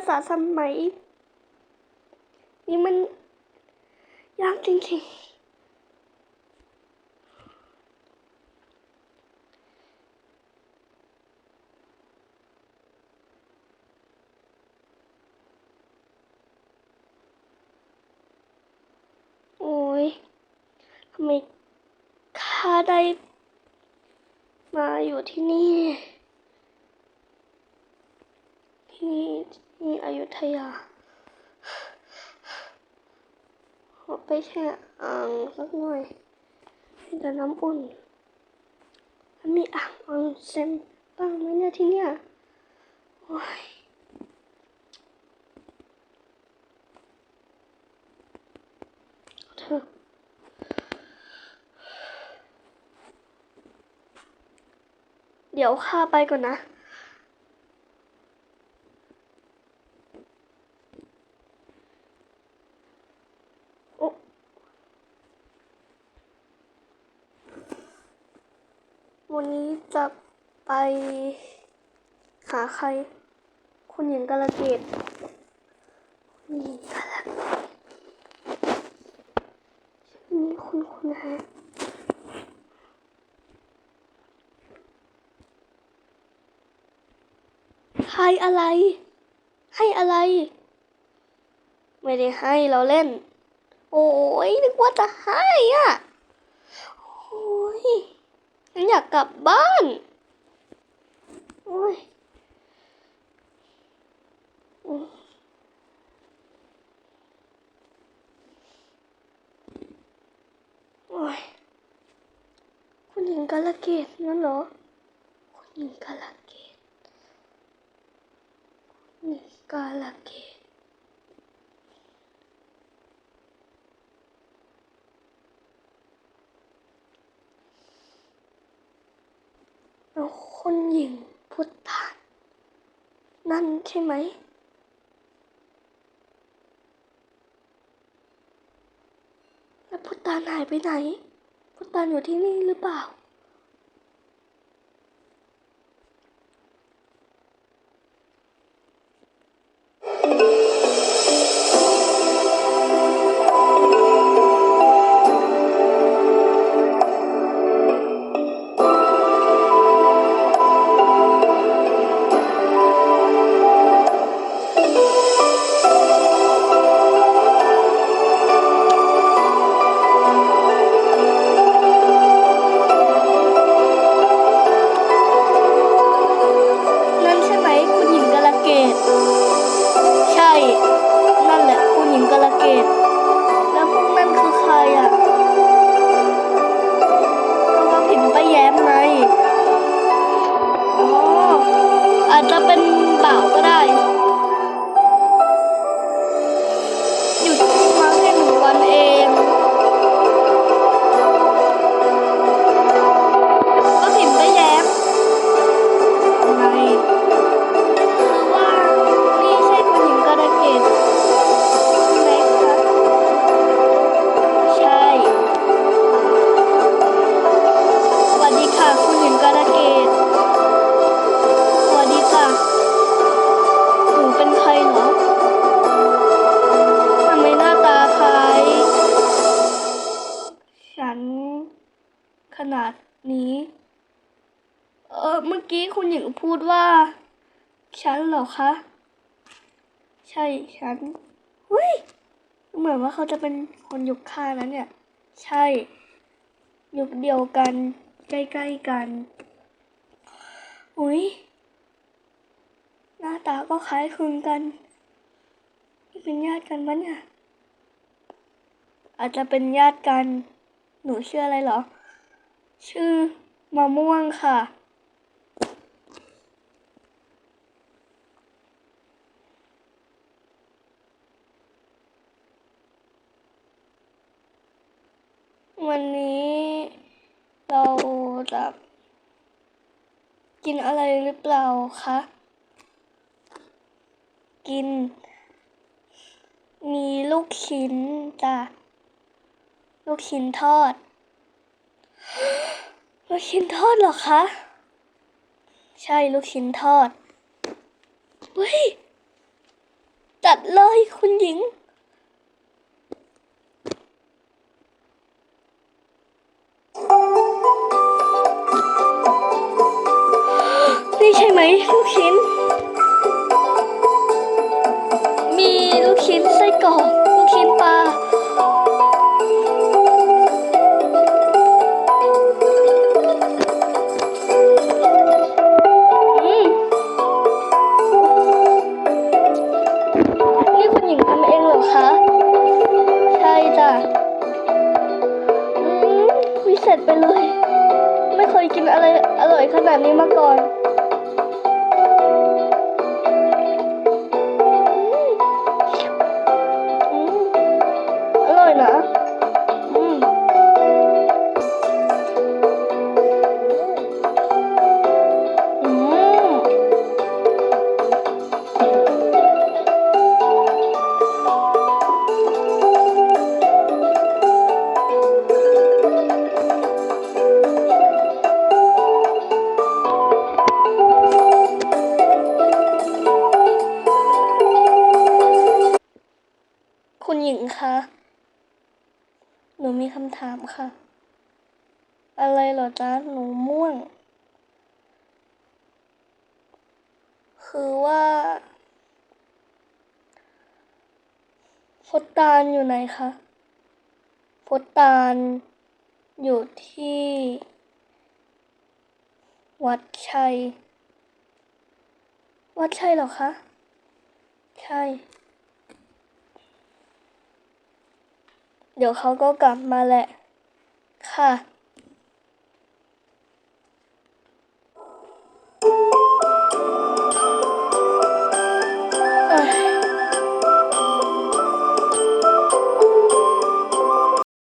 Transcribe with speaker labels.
Speaker 1: าษาสมัย นี่มันยากจริงๆโอ้ยทำไมข้าได้มาอยู่ที่นี่ ที่นี่ ที่นี่อยุธยาขอไปแช่อ่างสักหน่อยให้แต่น้ำอุ่นมันมีอ่างออนเซ็นบ้างไหมเนี่ยที่เนี่ยโอ้ยเอาเถอเดี๋ยวข้าไปก่อนนะ วันนี้จะไปหาใคร คุณหญิงกาลเกตคุณหญิงกาลเกตนี้คุณคุณฮะให้อะไร ให้อะไร ไม่ได้ให้เราเล่น โอ้ยนึกว่าจะให้อะ โอ้ย อยากกลับบ้านโอ้ยโอ้ยคุณหญิงกาลเกตนั่นเหรอ คุณหญิงกาลเกตคุณหญิงกาลเกต แล้ว คุณหญิงพุทธานนั่นใช่ไหม แล้วพุทธานหายไปไหน พุทธานอยู่ที่นี่หรือเปล่า นี้ เออเมื่อกี้คุณหญิงพูดว่า ฉันเหรอคะ ใช่ฉันเฮ้ยเหมือนว่าเขาจะเป็นคนยุคข้านั้นเนี่ย ใช่ ยุคเดียวกัน ใกล้ๆกันอุ้ยหน้าตาก็คล้ายคลึงกันนี่เป็นญาติกันปะเนี่ยอาจจะเป็นญาติกัน หนูเชื่ออะไรเหรอ ชื่อมะม่วงค่ะ วันนี้เราจะกินอะไรหรือเปล่าคะ กิน มีลูกชิ้นจ้ะ ลูกชิ้นทอด ลูกชิ้นทอดเหรอคะ ใช่ลูกชิ้นทอดเฮ้ยจัดเลยคุณหญิง นี่ใช่ไหมลูกชิ้น อะไรอร่อยขนาดนี้มาก่อน ถามค่ะ อะไรเหรอจ๊ะหนูม่วง คือว่าพดตาลอยู่ไหนคะพดตาลอยู่ที่ วัดชัย วัดชัยเหรอคะ ใช่ เดี๋ยวเขาก็กลับมาแหละ ค่ะ